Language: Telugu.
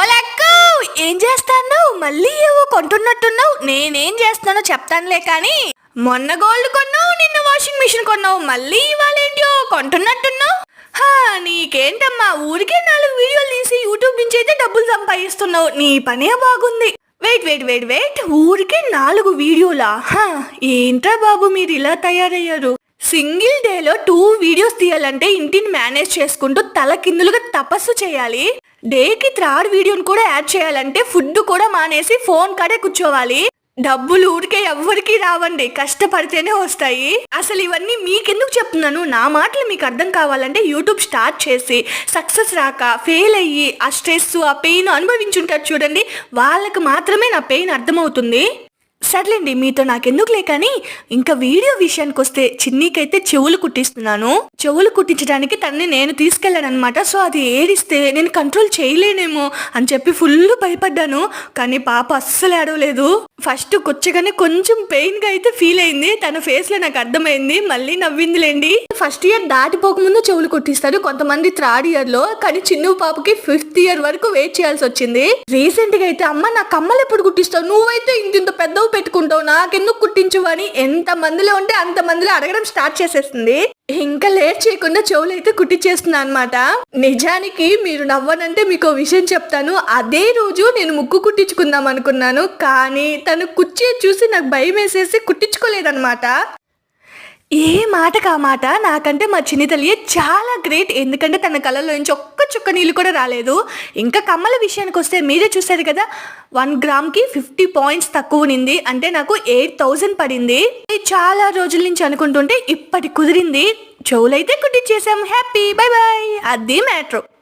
ఓలక్కు ఏం చేస్తాను మళ్ళీ ఏవో కొంటున్నట్టున్నావు. నేనేం చేస్తానో చెప్తానులే కానీ మొన్న గోల్డ్ కొన్నావు నిన్న వాషింగ్ మిషన్ కొన్నావు మళ్ళీ ఇవాళ కొంటున్నట్టున్నావు? హా నీకేంటమ్మా ఊరికే నాలుగు వీడియోలు తీసి యూట్యూబ్ నుంచి అయితే డబ్బులు సంపాదిస్తున్నావు. నీ పనే బాగుంది. వెయిట్ వెయిట్ వెయిట్ వెయిట్ ఊరికే నాలుగు వీడియోలా? హా ఏంట్రా బాబు మీరు ఇలా తయారయ్యారు? సింగిల్ డేలో టూ వీడియోస్ తీయాలంటే ఇంటిని మేనేజ్ చేసుకుంటూ తల కిందులుగా తపస్సు చేయాలి. డేకి థర్డ్ వీడియోని కూడా యాడ్ చేయాలంటే ఫుడ్ కూడా మానేసి ఫోన్ కాడే కూర్చోవాలి. డబ్బులు ఊరికే ఎవ్వరికి రావండి కష్టపడితేనే వస్తాయి. అసలు ఇవన్నీ మీకెందుకు చెప్తున్నాను? నా మాటలు మీకు అర్థం కావాలంటే యూట్యూబ్ స్టార్ట్ చేసి సక్సెస్ రాక ఫెయిల్ అయ్యి ఆ స్ట్రెస్ ఆ పెయిన్ అనుభవించుంటారు చూడండి. వాళ్ళకి మాత్రమే నా పెయిన్ అర్థమవుతుంది. సర్లేండి మీతో నాకెందుకులే కానీ ఇంకా వీడియో విషయానికి వస్తే చిన్నీకైతే చెవులు కుట్టిస్తున్నాను. చెవులు కుట్టించడానికి తనని నేను తీసుకెళ్ళాను సో అది ఏడిస్తే నేను కంట్రోల్ చేయలేనేమో అని చెప్పి ఫుల్ భయపడ్డాను. కానీ పాప అస్సలు ఏడవలేదు. ఫస్ట్ కూర్చోగానే కొంచెం పెయిన్గా అయితే ఫీల్ అయింది. తన ఫేస్లో నాకు అర్థమైంది. మళ్ళీ నవ్విందిలేండి. ఫస్ట్ ఇయర్ దాటిపోకముందు చెవులు కుట్టిస్తారు కొంతమంది థర్డ్ ఇయర్లో. కానీ చిన్న పాపకి ఫిఫ్త్ ఇయర్ వరకు వెయిట్ చేయాల్సి వచ్చింది. రీసెంట్గా అయితే అమ్మ నా కమ్మలు ఎప్పుడు కుట్టిస్తావు? నువ్వైతే ఇంత ఇంత పెద్దవి పెట్టుకుంటావు నాకెందుకు కుట్టించు అని ఎంత మందిలో ఉంటే అంత మందిలో అడగడం స్టార్ట్ చేసేస్తుంది. ఇంకా లేట్ చేయకుండా చెవులు అయితే కుట్టించేస్తున్నా అనమాట నిజానికి మీరు నవ్వనంటే మీకు విషయం చెప్తాను. అదే రోజు నేను ముక్కు కుట్టించుకుందాం అనుకున్నాను. కానీ తను కుర్చీ చూసి నాకు భయం వేసేసి కుట్టించుకోలేదన్నమాట. ఏ మాటకు ఆ మాట? నాకంటే మా చిన్ని తల్లి చాలా గ్రేట్. ఎందుకంటే తన కళ్ళలో నుంచి ఒక్క చుక్క నీళ్ళు కూడా రాలేదు. ఇంకా కమ్మల విషయానికి వస్తే మీరే చూసారు కదా వన్ గ్రామ్కి ఫిఫ్టీ పాయింట్స్ తక్కువ ఉంది అంటే నాకు ఎయిట్ థౌజండ్ పడింది. చాలా రోజుల నుంచి అనుకుంటుంటే ఇప్పటి కుదిరింది. చెవులైతే కుట్టించేసాం హ్యాపీ. బై బాయ్ అది మ్యాటర్.